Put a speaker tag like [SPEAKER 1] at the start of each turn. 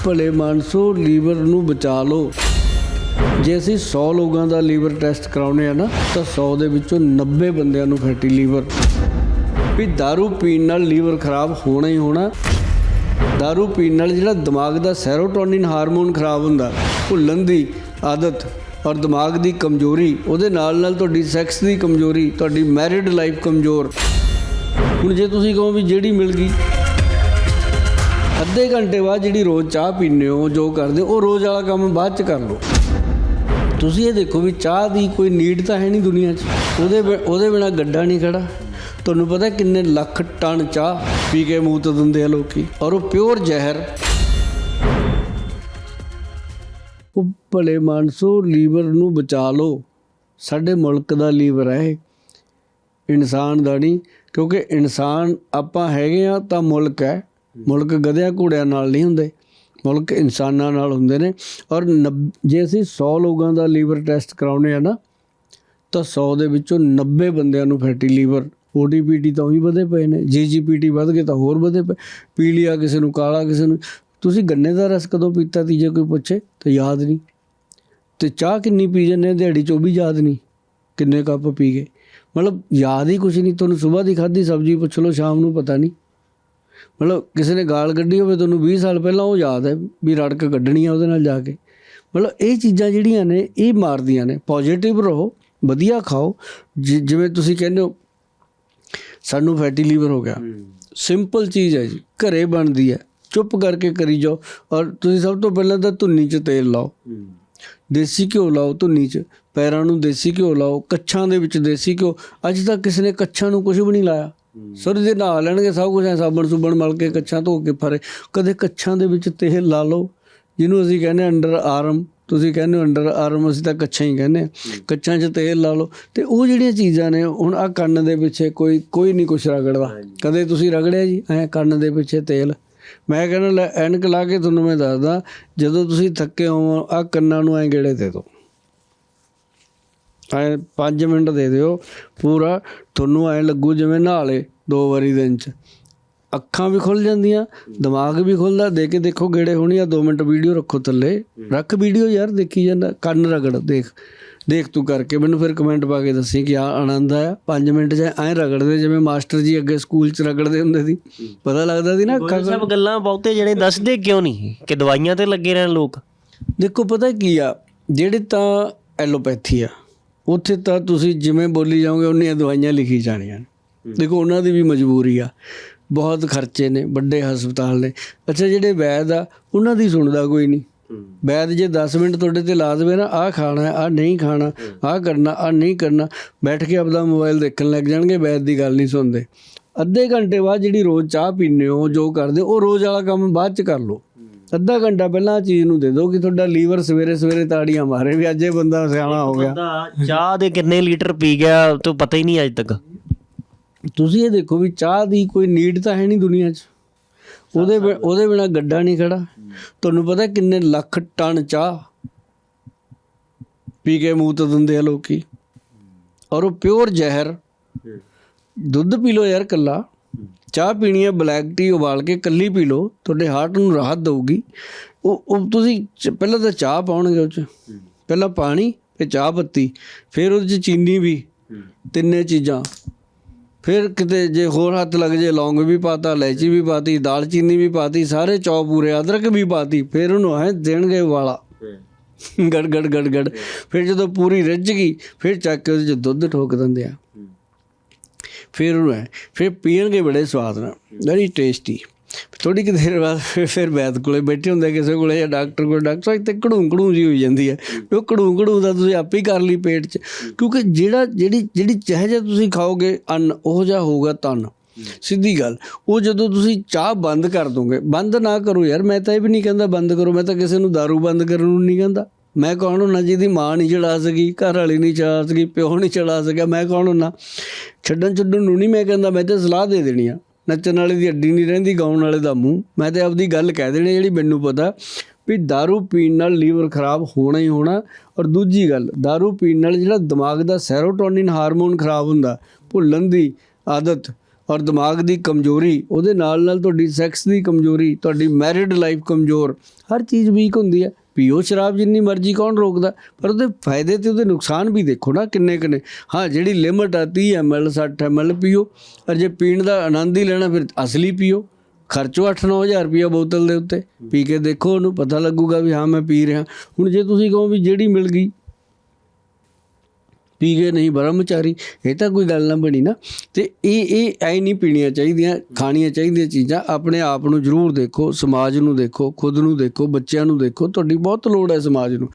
[SPEAKER 1] ਭਲੇ ਮਾਨਸੋ ਲੀਵਰ ਨੂੰ ਬਚਾ ਲਓ ਜੇ ਅਸੀਂ 100 ਲੋਕਾਂ ਦਾ ਲੀਵਰ ਟੈਸਟ ਕਰਾਉਨੇ ਆ ਨਾ ਤਾਂ 100 ਦੇ ਵਿੱਚੋਂ 90 ਬੰਦਿਆਂ ਨੂੰ ਫੈਟੀ ਲੀਵਰ ਵੀ दारू ਪੀਣ ਨਾਲ ਲੀਵਰ ਖਰਾਬ ਹੋਣਾ ਹੀ ਹੋਣਾ दारू ਪੀਣ ਨਾਲ ਜਿਹੜਾ ਦਿਮਾਗ ਦਾ ਸੈਰੋਟੋਨਿਨ ਹਾਰਮੋਨ ਖਰਾਬ ਹੁੰਦਾ ਭੁੱਲਣ ਦੀ ਆਦਤ ਔਰ ਦਿਮਾਗ ਦੀ ਕਮਜ਼ੋਰੀ ਉਹਦੇ ਨਾਲ ਨਾਲ ਤੁਹਾਡੀ ਸੈਕਸ ਦੀ ਕਮਜ਼ੋਰੀ ਤੁਹਾਡੀ ਮੈਰਿਡ ਲਾਈਫ ਕਮਜ਼ੋਰ ਹੁਣ ਜੇ ਤੁਸੀਂ ਕਹੋ ਵੀ ਜਿਹੜੀ ਮਿਲ ਗਈ ਅੱਧੇ ਘੰਟੇ ਬਾਅਦ ਜਿਹੜੀ ਰੋਜ਼ ਚਾਹ ਪੀਂਦੇ ਹੋ, ਜੋ ਕਰਦੇ, ਉਹ ਰੋਜ਼ ਵਾਲਾ ਕੰਮ ਬਾਅਦ ਚ ਕਰ ਲਓ। ਤੁਸੀਂ ਇਹ ਦੇਖੋ ਵੀ ਚਾਹ ਦੀ ਕੋਈ ਨੀਡ ਤਾਂ ਹੈ ਨਹੀਂ ਦੁਨੀਆ 'ਚ। ਉਹਦੇ ਬਿ- ਉਹਦੇ ਬਿਨਾ ਗੱਡਾ ਨਹੀਂ ਖੜਾ। ਤੁਹਾਨੂੰ ਪਤਾ ਕਿੰਨੇ ਲੱਖ ਟਨ ਚਾਹ ਪੀ ਕੇ ਮੂਤ ਦਿੰਦੇ ਆ ਲੋਕੀ, ਔਰ ਉਹ ਪਿਓਰ ਜ਼ਹਿਰ। ਉਹ ਭਲੇ ਮਾਨਸੋ, ਲੀਵਰ ਨੂੰ ਬਚਾ ਲਓ। ਸਾਡੇ ਮੁਲਕ ਦਾ ਲੀਵਰ ਹੈ ਇਨਸਾਨ ਦਾ ਨਹੀਂ, ਕਿਉਂਕਿ ਇਨਸਾਨ ਆਪਾਂ ਹੈਗੇ ਆ ਤਾਂ ਮੁਲਕ ਹੈ। ਮੁਲਕ ਗਧਿਆਂ ਘੋੜਿਆਂ ਨਾਲ ਨਹੀਂ ਹੁੰਦੇ, ਮੁਲਕ ਇਨਸਾਨਾਂ ਨਾਲ ਹੁੰਦੇ ਨੇ। ਔਰ ਨੱਬ- ਜੇ ਅਸੀਂ 100 ਲੋਕਾਂ ਦਾ ਲੀਵਰ ਟੈਸਟ ਕਰਾਉਨੇ ਆ ਨਾ, ਤਾਂ 100 ਦੇ ਵਿੱਚੋਂ 90 ਬੰਦਿਆਂ ਨੂੰ ਫੈਟੀ ਲੀਵਰ ਓਡੀਪੀਟੀ ਤਾਂ ਉਹੀ ਵਧੇ ਪਏ ਨੇ ਜੀਜੀਪੀਟੀ ਵਧ ਗਏ ਤਾਂ ਹੋਰ ਵਧੇ ਪਏ, ਪੀਲੀਆ ਕਿਸੇ ਨੂੰ, ਕਾਲਾ ਕਿਸੇ ਨੂੰ। ਤੁਸੀਂ ਗੰਨੇ ਦਾ ਰਸ ਕਦੋਂ ਪੀਤਾ ਤੀ ਜੇ ਕੋਈ ਪੁੱਛੇ, ਤਾਂ ਯਾਦ ਨਹੀਂ। ਤੇ ਚਾਹ ਕਿੰਨੀ ਪੀ ਜੰਨੇ ਦਿਹਾੜੀ ਚ ਉਹ ਵੀ ਯਾਦ ਨਹੀਂ, ਕਿੰਨੇ ਕੱਪ ਪੀ ਗਏ। ਮਤਲਬ ਯਾਦ ਹੀ ਕੁਝ ਨਹੀਂ, ਤੁਹਾਨੂੰ ਸਵੇਰ ਦੀ ਖਾਧੀ ਸਬਜ਼ੀ ਪੁੱਛ ਲਓ, ਸ਼ਾਮ ਨੂੰ ਪਤਾ ਨਹੀਂ। ਮਤਲਬ ਕਿਸੇ ਨੇ ਗਾਲ ਕੱਢੀ ਹੋਵੇ ਤੁਹਾਨੂੰ 20 ਸਾਲ ਪਹਿਲਾਂ ਉਹ ਯਾਦ ਹੈ ਵੀ ਰੜਕ ਕੱਢਣੀ ਆ ਉਹਦੇ ਨਾਲ ਜਾ ਕੇ। ਮਤਲਬ ਇਹ ਚੀਜ਼ਾਂ ਜਿਹੜੀਆਂ ਨੇ ਇਹ ਮਾਰਦੀਆਂ ਨੇ। ਪੋਜ਼ਿਟਿਵ ਰਹੋ ਵਧੀਆ ਖਾਓ। ਜਿਵੇਂ ਤੁਸੀਂ ਕਹਿੰਦੇ ਹੋ ਸਾਨੂੰ ਫੈਟੀ ਲੀਵਰ ਹੋ ਗਿਆ। ਸਿੰਪਲ ਚੀਜ਼ ਹੈ ਜੀ ਘਰੇ ਬਣਦੀ ਹੈ। ਚੁੱਪ ਕਰਕੇ ਕਰੀ ਜਾਓ ਔਰ ਤੁਸੀਂ ਸਭ ਤੋਂ ਪਹਿਲਾਂ ਤਾਂ ਧੁੰਨੀ 'ਚ ਤੇਲ ਲਾਓ। ਦੇਸੀ ਘਿਓ ਲਾਓ ਧੁੰਨੀ 'ਚ। ਪੈਰਾਂ ਨੂੰ ਦੇਸੀ ਘਿਓ ਲਾਓ ਕੱਛਾਂ ਦੇ ਵਿੱਚ ਦੇਸੀ ਘਿਓ। ਅੱਜ ਤੱਕ ਕਿਸੇ ਨੇ ਕੱਛਾਂ ਨੂੰ ਕੁਝ ਵੀ ਨਹੀਂ ਲਾਇਆ। ਸਰ ਜੇ ਨਹਾ ਲੈਣਗੇ ਸਭ ਕੁਝ ਐ ਸਾਬਣ ਸੁਬਣ ਮਲ ਕੇ ਕੱਛਾਂ ਧੋ ਕੇ ਫਰੇ। ਕਦੇ ਕੱਛਾਂ ਦੇ ਵਿੱਚ ਤੇਲ ਲਾ ਲਓ ਜਿਹਨੂੰ ਅਸੀਂ ਕਹਿੰਦੇ ਅੰਡਰ ਆਰਮ। ਤੁਸੀਂ ਕਹਿੰਦੇ ਹੋ ਅੰਡਰ ਆਰਮ ਅਸੀਂ ਤਾਂ ਕੱਛਾਂ ਹੀ ਕਹਿੰਦੇ। ਕੱਛਾਂ 'ਚ ਤੇਲ ਲਾ ਲਓ। ਤੇ ਉਹ ਜਿਹੜੀਆਂ ਚੀਜ਼ਾਂ ਨੇ ਹੁਣ ਆ ਕੰਨ ਦੇ ਪਿੱਛੇ ਕੋਈ ਕੋਈ ਨਹੀਂ ਕੁਛ ਰਗੜਦਾ। ਕਦੇ ਤੁਸੀਂ ਰਗੜਿਆ ਜੀ? ਐ ਕੰਨ ਦੇ ਪਿੱਛੇ ਤੇਲ। ਮੈਂ ਕਹਿੰਦਾ ਐਨਕ ਲਾ ਕੇ ਤੁਹਾਨੂੰ ਮੈਂ ਦੱਸਦਾ ਜਦੋਂ ਤੁਸੀਂ ਥੱਕੇ ਹੋ ਆ ਕੰਨਾਂ ਨੂੰ ਐ ਗੇੜੇ ਦੇ ਦਿਓ। ਐ 5 ਮਿੰਟ ਦੇ ਦਿਓ ਪੂਰਾ। ਤੁਹਾਨੂੰ ਐ ਲੱਗੂ ਜਿਵੇਂ ਨਹਾ ਲਏ ਦੋ ਵਾਰੀ ਦਿਨ ਚ। ਅੱਖਾਂ ਵੀ ਖੁੱਲ ਜਾਂਦੀਆਂ ਦਿਮਾਗ ਵੀ ਖੁੱਲਦਾ ਦੇ ਕੇ ਦੇਖੋ ਗੇੜੇ ਹੋਣੀ ਆ 2 ਮਿੰਟ ਵੀਡੀਓ ਰੱਖੋ ਥੱਲੇ। ਰੱਖ ਵੀਡੀਓ ਯਾਰ ਦੇਖੀ ਜਾਂਦਾ। ਕੰਨ ਰਗੜ ਦੇਖ। ਦੇਖ ਤੂੰ ਕਰਕੇ ਮੈਨੂੰ ਫਿਰ ਕਮੈਂਟ ਪਾ ਕੇ ਦੱਸੀ ਕਿ ਆ ਆਨੰਦ ਆਇਆ। 5 ਮਿੰਟ ਚ ਐਂ ਰਗੜਦੇ ਜਿਵੇਂ ਮਾਸਟਰ ਜੀ ਅੱਗੇ ਸਕੂਲ ਚ ਰਗੜਦੇ ਹੁੰਦੇ ਸੀ। ਪਤਾ ਲੱਗਦਾ ਸੀ ਨਾ ਅੱਖਾਂ
[SPEAKER 2] ਸਭ ਗੱਲਾਂ ਬਹੁਤੇ ਜਿਹੜੇ ਦੱਸਦੇ ਕਿਉਂ ਨਹੀਂ? ਕਿ ਦਵਾਈਆਂ ਤੇ ਲੱਗੇ ਰਹਿਣ ਲੋਕ।
[SPEAKER 1] ਦੇਖੋ ਪਤਾ ਕੀ ਆ ਜਿਹੜੇ ਤਾਂ ਐਲੋਪੈਥੀ ਆ ਉੱਥੇ ਤਾਂ ਤੁਸੀਂ ਜਿਵੇਂ ਬੋਲੀ ਜਾਓਗੇ ਉਹਨੀਆਂ ਦਵਾਈਆਂ ਲਿਖੀ ਜਾਣੀਆਂ। ਦੇਖੋ ਉਹਨਾਂ ਦੀ ਵੀ ਮਜਬੂਰੀ ਆ। ਬਹੁਤ ਖਰਚੇ ਨੇ ਵੱਡੇ ਹਸਪਤਾਲ ਨੇ। ਅੱਛਾ ਜਿਹੜੇ ਵੈਦ ਆ ਉਹਨਾਂ ਦੀ ਸੁਣਦਾ ਕੋਈ ਨਹੀਂ। ਵੈਦ ਜੇ 10 ਮਿੰਟ ਤੁਹਾਡੇ ਤੇ ਲਾ ਦੇਵੇ ਨਾ ਆਹ ਖਾਣਾ ਆ ਨਹੀਂ ਖਾਣਾ ਆਹ ਕਰਨਾ ਆ ਨਹੀਂ ਕਰਨਾ ਬੈਠ ਕੇ ਆਪਦਾ ਮੋਬਾਈਲ ਦੇਖਣ ਲੱਗ ਜਾਣਗੇ ਵੈਦ ਦੀ ਗੱਲ ਨਹੀਂ ਸੁਣਦੇ। ਅੱਧੇ ਘੰਟੇ ਬਾਅਦ ਜਿਹੜੀ ਰੋਜ਼ ਚਾਹ ਪੀਂਦੇ ਹੋ ਜੋ ਕਰਦੇ ਉਹ ਰੋਜ਼ ਵਾਲਾ ਕੰਮ ਬਾਅਦ ਚ ਕਰ ਲਓ। ਅੱਧਾ ਘੰਟਾ ਪਹਿਲਾਂ ਆਹ ਚੀਜ਼ ਨੂੰ ਦੇ ਦਿਓ ਕਿ ਤੁਹਾਡਾ ਲੀਵਰ ਸਵੇਰੇ ਸਵੇਰੇ ਤਾੜੀਆਂ ਮਾਰੇ ਵੀ ਅੱਜ ਇਹ ਬੰਦਾ ਸਿਆਣਾ ਹੋ ਗਿਆ।
[SPEAKER 2] ਬੰਦਾ ਚਾਹ ਦੇ ਕਿੰਨੇ ਲੀਟਰ ਪੀ ਗਿਆ ਤੋ ਪਤਾ ਹੀ ਨਹੀਂ ਅੱਜ ਤੱਕ।
[SPEAKER 1] ਤੁਸੀਂ ਇਹ ਦੇਖੋ ਵੀ ਚਾਹ ਦੀ ਕੋਈ ਨੀਡ ਤਾਂ ਹੈ ਨਹੀਂ ਦੁਨੀਆ 'ਚ। ਉਹਦੇ ਬਿ- ਉਹਦੇ ਬਿਨਾ ਗੱਡਾ ਨਹੀਂ ਖੜਾ। ਤੁਹਾਨੂੰ ਪਤਾ ਕਿੰਨੇ ਲੱਖ ਟਨ ਚਾਹ ਪੀ ਕੇ ਮੂਤ ਦਿੰਦੇ ਆ ਲੋਕੀ। ਔਰ ਉਹ ਪਿਓਰ ਜ਼ਹਿਰ। ਦੁੱਧ ਪੀ ਲਓ ਯਾਰ ਕੱਲਾ ਚਾਹ ਪੀਣੀ ਹੈ ਬਲੈਕ ਟੀ ਉਬਾਲ ਕੇ ਕੱਲੀ ਪੀ ਲਓ, ਤੁਹਾਡੇ ਹਾਰਟ ਨੂੰ ਰਾਹਤ ਦਊਗੀ। ਉਹ ਉਹ ਤੁਸੀਂ ਚ- ਪਹਿਲਾਂ ਤਾਂ ਚਾਹ ਪਾਉਣਗੇ ਉਹ ਚ। ਪਹਿਲਾਂ ਪਾਣੀ, ਫਿਰ ਚਾਹ ਪੱਤੀ, ਫਿਰ ਉਹਦੇ ਚ ਚੀਨੀ ਵੀ, ਤਿੰਨੇ ਚੀਜ਼ਾਂ। ਫਿਰ ਕਿਤੇ ਜੇ ਹੋਰ ਹੱਥ ਲੱਗ ਜੇ, ਲੌਂਗ ਵੀ ਪਾਤਾ, ਇਲਾਇਚੀ ਵੀ ਪਾਤੀ ਦਾਲਚੀਨੀ ਵੀ ਪਾਤੀ, ਸਾਰੇ ਚੌ ਪੂਰੇ, ਅਦਰਕ ਵੀ ਪਾਤੀ, ਫਿਰ ਉਹਨੂੰ ਐ ਦੇਣਗੇ ਵਾਲਾ ਗੜ ਗੜ ਗੜ ਗੜ ਫਿਰ ਜਦੋਂ ਪੂਰੀ ਰਿੱਝ ਗਈ, ਫਿਰ ਚੱਕ ਕੇ ਉਹਦੇ ਚ ਦੁੱਧ ਠੋਕ ਦਿੰਦੇ ਆ। ਫਿਰ ਉਹਨੂੰ ਐਂ, ਫਿਰ ਪੀਣਗੇ ਬੜੇ ਸਵਾਦ ਨਾਲ ਵੈਰੀ ਟੇਸਟੀ ਥੋੜੀ ਕਿ ਦੇਰ ਬਾਅਦ ਫਿਰ ਫਿਰ ਵੈਦ ਕੋਲੇ ਬੈਠੇ ਹੁੰਦੇ ਕਿਸੇ ਕੋਲੇ ਜਾਂ ਡਾਕਟਰ ਕੋਲ, ਡਾਕਟਰ ਸਾਹਿਬ ਤੇ ਘੜੂੰ ਕੜੂੰ ਜੀ ਹੋਈ ਜਾਂਦੀ ਹੈ ਉਹ ਘੜੂੰ ਕੜੂੰ ਦਾ ਤੁਸੀਂ ਆਪੇ ਹੀ ਕਰ ਲਈ ਪੇਟ 'ਚ। ਕਿਉਂਕਿ ਜਿਹੜਾ ਜਿਹੜੀ ਜਿਹੜੀ ਚਾਹ ਜਿਹਾ ਤੁਸੀਂ ਖਾਓਗੇ ਅੰਨ, ਉਹ ਜਿਹਾ ਹੋਊਗਾ ਤਨ। ਸਿੱਧੀ ਗੱਲ। ਉਹ ਜਦੋਂ ਤੁਸੀਂ ਚਾਹ ਬੰਦ ਕਰ ਦੋਗੇ, ਬੰਦ ਨਾ ਕਰੋ ਯਾਰ, ਮੈਂ ਤਾਂ ਇਹ ਵੀ ਨਹੀਂ ਕਹਿੰਦਾ ਬੰਦ ਕਰੋ, ਮੈਂ ਤਾਂ ਕਿਸੇ ਨੂੰ दारू ਬੰਦ ਕਰਨ ਨੂੰ ਨਹੀਂ ਕਹਿੰਦਾ। ਮੈਂ ਕੌਣ ਹੁੰਨਾ ਜਿਹਦੀ ਮਾਂ ਨਹੀਂ ਚੜਾ ਸਕੀ ਘਰ ਵਾਲੀ ਨਹੀਂ ਚੜਾ ਸਕੀ ਪਿਓ ਨਹੀਂ ਚੜਾ ਸਕਿਆ ਮੈਂ ਕੌਣ ਹੁੰਨਾ ਛੱਡਣ ਛੱਡਣ ਨੂੰ ਨਹੀਂ ਮੈਂ ਕਹਿੰਦਾ ਮੈਂ ਤਾਂ ਸਲਾਹ ਦੇ ਦੇਣੀ ਆ ਨੱਚਣ ਵਾਲੇ ਦੀ ਅੱਡੀ ਨਹੀਂ ਰਹਿੰਦੀ ਗਾਉਣ ਵਾਲੇ ਦਾ ਮੂੰਹ ਮੈਂ ਤੇ ਆਪਦੀ ਗੱਲ ਕਹਿ ਦੇਣੀ ਜਿਹੜੀ ਮੈਨੂੰ ਪਤਾ ਵੀ दारू ਪੀਣ ਨਾਲ ਲੀਵਰ ਖਰਾਬ ਹੋਣਾ ਹੀ ਹੋਣਾ ਔਰ ਦੂਜੀ ਗੱਲ दारू ਪੀਣ ਨਾਲ ਜਿਹੜਾ ਦਿਮਾਗ ਦਾ ਸੈਰੋਟੋਨਿਨ ਹਾਰਮੋਨ ਖਰਾਬ ਹੁੰਦਾ ਭੁੱਲਣ ਦੀ ਆਦਤ ਔਰ ਦਿਮਾਗ ਦੀ ਕਮਜ਼ੋਰੀ ਉਹਦੇ ਨਾਲ ਨਾਲ ਤੁਹਾਡੀ ਸੈਕਸ ਦੀ ਕਮਜ਼ੋਰੀ ਤੁਹਾਡੀ ਮੈਰਿਡ ਲਾਈਫ ਕਮਜ਼ੋਰ ਹਰ ਚੀਜ਼ ਵੀਕ ਹੁੰਦੀ ਹੈ ਪੀਓ ਸ਼ਰਾਬ ਜਿੰਨੀ ਮਰਜ਼ੀ ਕੌਣ ਰੋਕਦਾ, ਪਰ ਉਹਦੇ ਫਾਇਦੇ ਤੇ ਉਹਦੇ ਨੁਕਸਾਨ ਵੀ ਦੇਖੋ ਨਾ ਕਿੰਨੇ ਕਿੰਨੇ। ਹਾਂ, ਜਿਹੜੀ ਲਿਮਟ ਆ 30 ml 60 ml ਪੀਓ, ਔਰ ਜੇ ਪੀਣ ਦਾ ਆਨੰਦ ਹੀ ਲੈਣਾ, ਫਿਰ ਅਸਲੀ ਪੀਓ। ਖਰਚੋ 8-9000 ਰੁਪਇਆ ਬੋਤਲ ਦੇ ਉੱਤੇ, ਪੀ ਕੇ ਦੇਖੋ ਉਹਨੂੰ, ਪਤਾ ਲੱਗੂਗਾ ਵੀ ਹਾਂ ਮੈਂ ਪੀ ਰਿਹਾ। ਹੁਣ ਜੇ ਤੁਸੀਂ ਕਹੋ ਵੀ ਜਿਹੜੀ ਮਿਲ ਗਈ ਪੀ ਗਏ ਨਹੀਂ, ਬ੍ਰਹਮਚਾਰੀ। ਇਹ ਤਾਂ ਕੋਈ ਗੱਲ ਨਾ ਬਣੀ ਨਾ। ਤੇ ਇਹ ਇਹ ਐ ਨਹੀਂ ਪੀਣੀਆਂ ਚਾਹੀਦੀਆਂ, ਖਾਣੀਆਂ ਚਾਹੀਦੀਆਂ ਚੀਜ਼ਾਂ। ਆਪਣੇ ਆਪ ਨੂੰ ਜ਼ਰੂਰ ਦੇਖੋ, ਸਮਾਜ ਨੂੰ ਦੇਖੋ, ਖੁਦ ਨੂੰ ਦੇਖੋ, ਬੱਚਿਆਂ ਨੂੰ ਦੇਖੋ। ਤੁਹਾਡੀ ਬਹੁਤ ਲੋੜ ਹੈ ਸਮਾਜ ਨੂੰ।